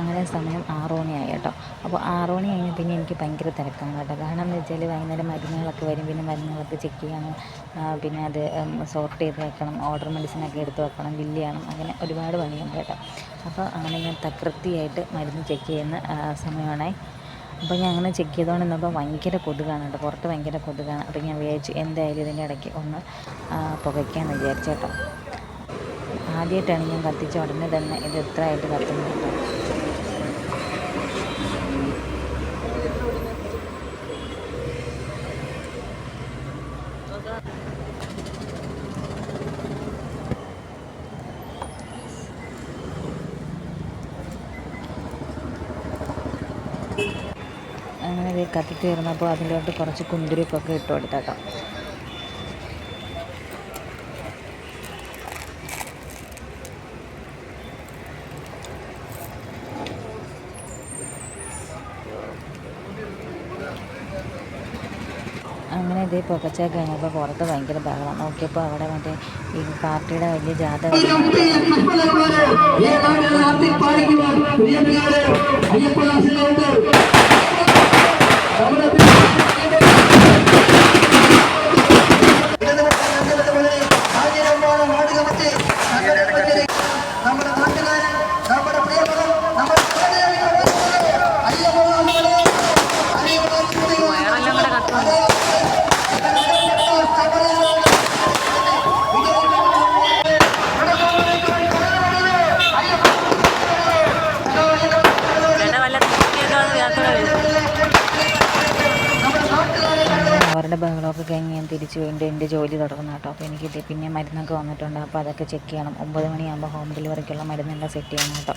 അങ്ങനെ സമയം ആറ് കേട്ടോ. അപ്പോൾ ആറ് മണി കഴിഞ്ഞാൽ പിന്നെ എനിക്ക് ഭയങ്കര തിരക്കാണ് കേട്ടോ. കാരണം എന്ന് വെച്ചാൽ വൈകുന്നേരം മരുന്നുകളൊക്കെ വരും പിന്നെ മരുന്നുകളൊക്കെ ചെക്ക് ചെയ്യണം പിന്നെ അത് സോർട്ട് ചെയ്ത് വെക്കണം ഓർഡർ മെഡിസിനൊക്കെ എടുത്ത് വെക്കണം ബില്ല് ചെയ്യണം അങ്ങനെ ഒരുപാട് പണിയുണ്ട് കേട്ടോ. അപ്പോൾ അങ്ങനെ ഞാൻ തകൃതിയായിട്ട് മരുന്ന് ചെക്ക് ചെയ്യുന്ന സമയമാണ്. അപ്പോൾ ഞാൻ അങ്ങനെ ചെക്ക് ചെയ്തുകൊണ്ട് നിന്നപ്പോൾ ഭയങ്കര കൊതുകാണ് കേട്ടോ. പുറത്ത് ഭയങ്കര കൊതുകാണ്. അപ്പോൾ ഞാൻ വിചാരിച്ചു എന്തായാലും ഇതിന്റെ ഇടയ്ക്ക് ഒന്ന് പുകയ്ക്കാമെന്ന് വിചാരിച്ചു കേട്ടോ. ആദ്യമായിട്ടാണ് ഞാൻ കത്തിച്ച ഉടനെ തന്നെ ഇത് എത്രയായിട്ട് കത്തുന്നത് കേട്ടോ. അങ്ങനെ കത്തി തീർന്നപ്പോൾ അതിലോട്ട് കുറച്ച് കുന്തിരിപ്പൊക്കെ ഇട്ട് കൊടുത്തേക്കാം അങ്ങനെ ഇതേ പുകച്ച കഴിഞ്ഞപ്പോൾ പുറത്ത് ഭയങ്കര ബഹളം നോക്കിയപ്പോൾ അവിടെ മറ്റേ ഈ പാർട്ടിയുടെ വലിയ ജാഥ വരുന്നുണ്ട്. അവരുടെ ബഹളമൊക്കെ കഴിഞ്ഞ് ഞാൻ തിരിച്ചു വീണ്ടും എന്റെ ജോലി തുടങ്ങുന്നു കേട്ടോ. അപ്പോൾ എനിക്ക് പിന്നെ മരുന്നൊക്കെ വന്നിട്ടുണ്ട്. അപ്പോൾ അതൊക്കെ ചെക്ക് ചെയ്യണം. ഒമ്പത് മണിയാകുമ്പോൾ ഹോം ഡെലിവറിക്കുള്ള മരുന്നെല്ലാം സെറ്റ് ചെയ്യണം കേട്ടോ.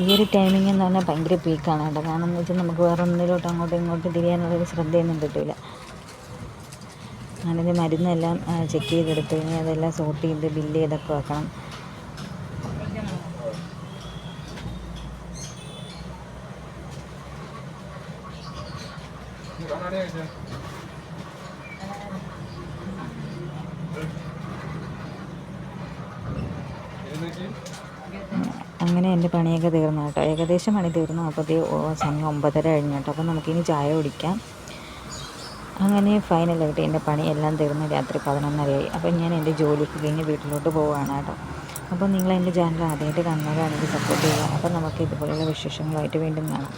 ഈ ഒരു ടൈമിംഗ് എന്ന് പറഞ്ഞാൽ ഭയങ്കര പീക്കാണ് കേട്ടോ. കാരണം എന്ന് വെച്ചാൽ നമുക്ക് വേറെ ഒന്നിലോട്ട് അങ്ങോട്ടും ഇങ്ങോട്ടും തിരിയാനുള്ളൊരു ശ്രദ്ധയൊന്നും കിട്ടില്ല ഞാനിത് മരുന്നെല്ലാം ചെക്ക് ചെയ്തെടുത്ത് കഴിഞ്ഞാൽ അതെല്ലാം സോർട്ട് ചെയ്ത് ബില്ല് ചെയ്തൊക്കെ വെക്കണം. അങ്ങനെ എന്റെ പണിയൊക്കെ തീർന്നു കേട്ടോ. ഏകദേശം പണി തീർന്നു. ഓ സമയം ഒമ്പതര കഴിഞ്ഞു കേട്ടോ. അപ്പോൾ നമുക്കിനി ചായ കുടിക്കാം. അങ്ങനെ ഫൈനലായിട്ട് എന്റെ പണി എല്ലാം തീർന്ന് രാത്രി പതിനൊന്നരയായി. അപ്പോൾ ഞാൻ എന്റെ ജോലിക്ക് കഴിഞ്ഞ് വീട്ടിലോട്ട് പോവുകയാണ് കേട്ടോ. അപ്പോൾ നിങ്ങൾ എന്റെ ചാനൽ ആദ്യമായിട്ട് കാണുന്നതാണെങ്കിൽ സപ്പോർട്ട് ചെയ്യുക. അപ്പോൾ നമുക്ക് ഇതുപോലെയുള്ള വിശേഷങ്ങളായിട്ട് വീണ്ടും കാണാം.